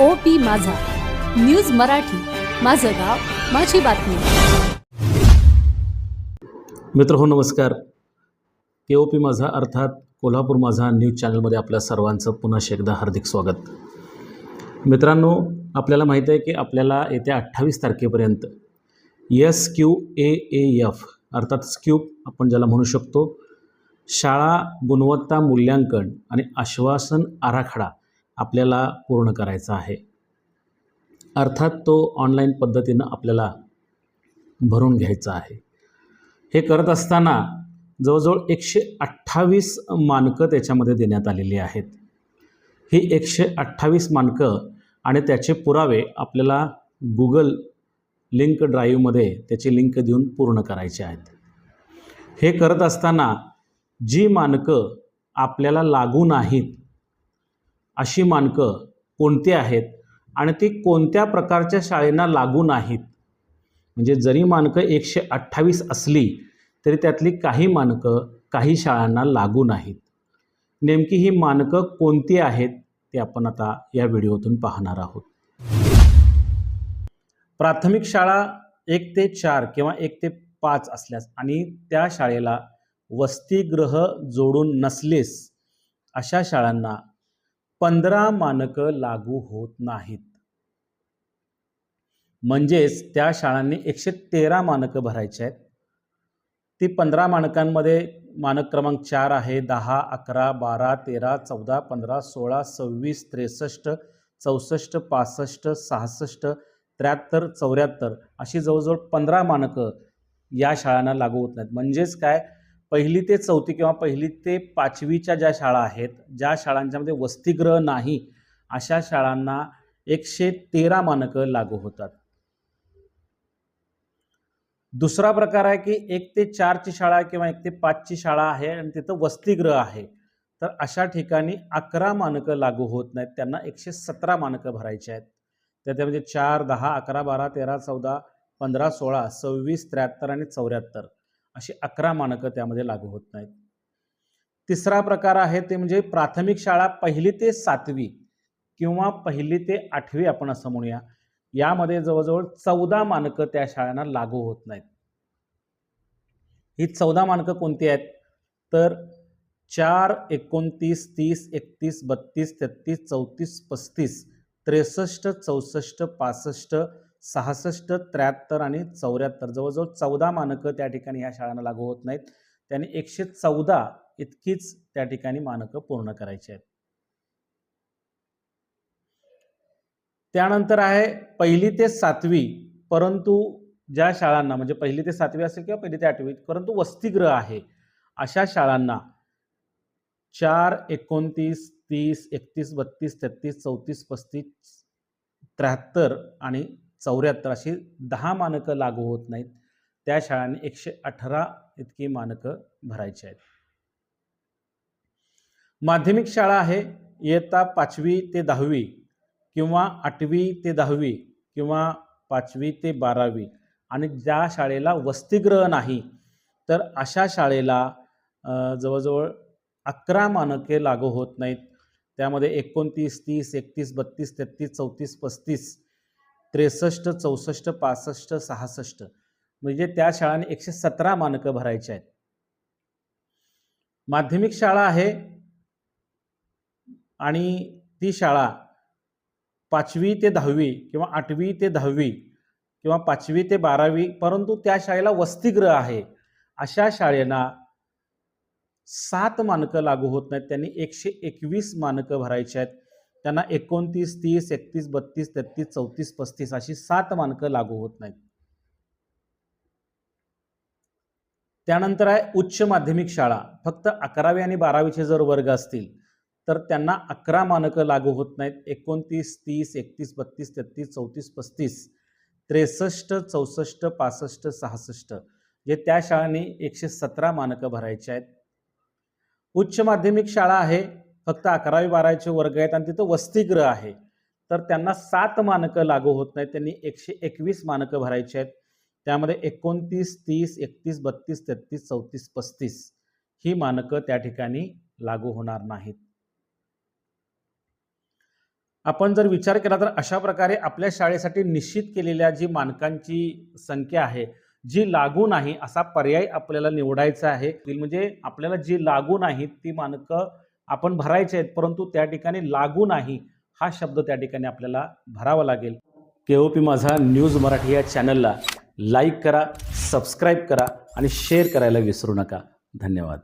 O P Majha. News Marathi. माझं गाव माझी बातमी. मित्र हो नमस्कार. के ओ पी माझा अर्थात कोल्हापूर माझा न्यूज चॅनलमध्ये आपल्या सर्वांचं पुन्हा एकदा हार्दिक स्वागत. मित्रांनो आपल्याला माहीत आहे की आपल्याला येत्या अठ्ठावीस तारखेपर्यंत S Q A A F अर्थात स्क्यूब आपण ज्याला म्हणू शकतो शाळा गुणवत्ता मूल्यांकन आणि आश्वासन आराखडा आपल्याला पूर्ण करायचा आहे. अर्थात तो ऑनलाईन पद्धतीनं आपल्याला भरून घ्यायचा आहे. हे करत असताना जवळजवळ एकशे अठ्ठावीस मानकं त्याच्यामध्ये देण्यात आलेली आहेत. ही एकशे अठ्ठावीस मानकं आणि त्याचे पुरावे आपल्याला गुगल लिंक ड्राईव्हमध्ये त्याची लिंक देऊन पूर्ण करायचे आहेत. हे करत असताना जी मानकं आपल्याला लागू नाहीत अशी मानकं कोणती आहेत आणि ती कोणत्या प्रकारच्या शाळेंना लागू नाहीत? म्हणजे जरी मानकं एकशे अठ्ठावीस असली तरी त्यातली काही मानकं काही शाळांना लागू नाहीत. नेमकी ही मानकं कोणती आहेत ते आपण आता या व्हिडिओतून पाहणार आहोत. प्राथमिक शाळा एक ते चार किंवा एक ते पाच असल्यास आणि त्या शाळेला वसतिगृह जोडून नसलेस अशा शाळांना पंधरा मानकं लागू होत नाहीत. म्हणजेच त्या शाळांनी एकशे तेरा मानकं भरायची आहेत. ती पंधरा मानकांमध्ये मानक क्रमांक चार आहे दहा अकरा बारा तेरा चौदा पंधरा सोळा सव्वीस त्रेसष्ट चौसष्ट पासष्ट सहासष्ट त्र्याहत्तर चौऱ्याहत्तर अशी जवळजवळ पंधरा मानकं या शाळांना लागू होत नाहीत. म्हणजेच काय? पहिली ते चौथी किंवा पहिली ते पाचवीच्या ज्या शाळा आहेत ज्या शाळांच्यामध्ये वसतिगृह नाही अशा शाळांना एकशे तेरा मानकं लागू होतात. दुसरा प्रकार आहे की एक ते चारची शाळा किंवा एक ते पाचची शाळा आहे आणि तिथं वसतिगृह आहे तर अशा ठिकाणी अकरा मानकं लागू होत नाहीत त्यांना एकशे सतरा मानकं भरायची आहेत. तर म्हणजे चार दहा अकरा बारा तेरा चौदा पंधरा सोळा सव्वीस त्र्याहत्तर आणि चौऱ्याहत्तर. अशी अकरा मानकं त्यामध्ये लागू होत नाहीत. तिसरा प्रकार आहे ते म्हणजे प्राथमिक शाळा पहिली ते सातवी किंवा पहिली ते आठवी आपण असं म्हणूया. यामध्ये जवळजवळ चौदा मानकं त्या शाळांना लागू होत नाहीत. ही चौदा मानकं कोणती आहेत? तर चार एकोणतीस तीस एकतीस बत्तीस तेहतीस चौतीस पस्तीस त्रेसष्ट चौसष्ट पासष्ट सहासष्ट त्र्याहत्तर आणि चौऱ्याहत्तर जवळजवळ चौदा मानकं त्या ठिकाणी ह्या शाळांना लागू होत नाहीत. त्यांनी एकशे चौदा इतकीच त्या ठिकाणी मानकं पूर्ण करायची आहेत. त्यानंतर आहे पहिली ते सातवी परंतु ज्या शाळांना म्हणजे पहिली ते सातवी असेल किंवा पहिली ते आठवी परंतु वसतिगृह आहे अशा शाळांना चार एकोणतीस तीस एकतीस बत्तीस तेहतीस चौतीस पस्तीस त्र्याहत्तर आणि चौऱ्याहत्तर अशी दहा मानकं लागू होत नाहीत. त्या शाळांनी एकशे अठरा इतकी मानकं भरायची आहेत. माध्यमिक शाळा आहे इयत्ता पाचवी ते दहावी किंवा आठवी ते दहावी किंवा पाचवी ते बारावी आणि ज्या शाळेला वसतिगृह नाही तर अशा शाळेला जवळजवळ अकरा मानके लागू होत नाहीत. त्यामध्ये एकोणतीस तीस एकतीस बत्तीस तेहतीस चौतीस पस्तीस त्रेसष्ट चौसष्ट पासष्ट सहासष्ट. म्हणजे त्या शाळांनी एकशे सतरा मानकं भरायची आहेत. माध्यमिक शाळा आहे आणि ती शाळा पाचवी ते दहावी किंवा आठवी ते दहावी किंवा पाचवी ते बारावी परंतु त्या शाळेला वसतिगृह आहे. अशा शाळेना सात मानकं लागू होत नाहीत. त्यांनी एकशे एकवीस मानकं भरायची आहेत. त्यांना एकोणतीस तीस एकतीस बत्तीस तेहतीस चौतीस पस्तीस अशी सात मानकं लागू होत नाहीत. त्यानंतर आहे उच्च माध्यमिक शाळा. फक्त अकरावी आणि बारावीचे जर वर्ग असतील तर त्यांना अकरा मानकं लागू होत नाहीत. एकोणतीस तीस एकतीस बत्तीस तेहतीस चौतीस पस्तीस त्रेसष्ट चौसष्ट पासष्ट सहासष्ट जे त्या शाळांनी एकशे सतरा मानकं भरायची आहेत. उच्च माध्यमिक शाळा आहे फक्त अकरावी बारावीचे वर्ग आहेत आणि तिथं वसतिगृह आहे. तर त्यांना सात मानकं लागू होत नाहीत. त्यांनी एकशे एकवीस मानकं भरायची आहेत. त्यामध्ये एकोणतीस तीस एकतीस बत्तीस तेहतीस चौतीस पस्तीस ही मानकं त्या ठिकाणी लागू होणार नाहीत. आपण जर विचार केला तर अशा प्रकारे आपल्या शाळेसाठी निश्चित केलेल्या जी मानकांची संख्या आहे जी लागू नाही असा पर्याय आपल्याला निवडायचा आहे. म्हणजे आपल्याला जी लागू नाही ती मानकं आपण भरायचे आहेत परंतु त्या ठिकाणी लागू नाही हा शब्द त्या ठिकाणी आपल्याला भरावा लागेल. K O P Majha news Marathi या चॅनलला लाईक करा सबस्क्राईब करा आणि शेअर करायला विसरू नका. धन्यवाद.